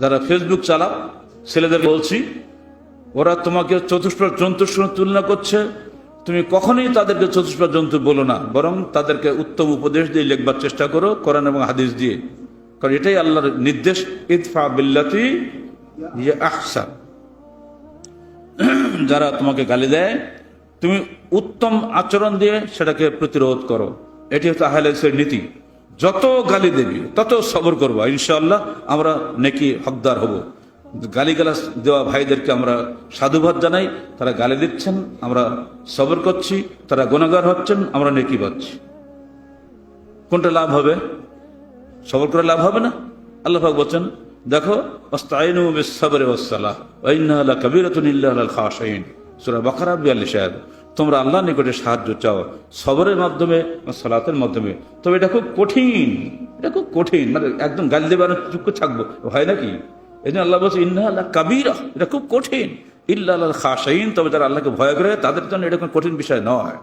যারা ফেসবুক চালাও ছেলেদের বলছি, ওরা তোমাকে চতুষ্পদ জন্তুর সঙ্গে তুলনা করছে। তুমি কখনোই তাদেরকে চতুষ্পদ জন্তু বলো না, বরং তাদেরকে উত্তম উপদেশ দিয়ে লিখবার চেষ্টা করো, কোরআন এবং হাদিস দিয়ে। কারণ এটাই আল্লাহর নির্দেশ, ইদফা বিল্লাতি ইয়ে যারা তোমাকে গালি দেয়, তুমি উত্তম আচরণ দিয়ে সেটাকে প্রতিরোধ করো। এটি হচ্ছে আহলেসের নীতি। যত গালি দেবি, তত সবর করব। ইনশাল্লাহ আমরা নেকি হকদার হব। গালিগালাজ দেওয়া ভাইদেরকে আমরা সাধুবাদ জানাই। তারা গালি দিচ্ছেন, আমরা সবর করছি। তারা গুণাগার হচ্ছেন, আমরা নেকি পাচ্ছি। কোনটা লাভ হবে? সবর করে লাভ হবে না? আল্লাহ বলছেন, দেখো অস্তাইনু বিসসাবরি ওয়াসসালাহ, ওয়া ইন্নাহা সাহেব বাকারা 42 আয়াত, তোমরা আল্লাহ নিকটে সাহায্য চাও সবরের মাধ্যমে সলাতের মাধ্যমে। তবে এটা খুব কঠিন, এটা খুব কঠিন মানে একদম গাল দেবার চুপ করে থাকব, হয় নাকি? এই জন্য আল্লাহ বলছে, ইন্না আল্লাহ কাবিরা এটা খুব কঠিন। ইল্লা আল্লাহ খাসাইন তবে যারা আল্লাহকে ভয় করে তাদের জন্য এটা কোনো কঠিন বিষয় নয়।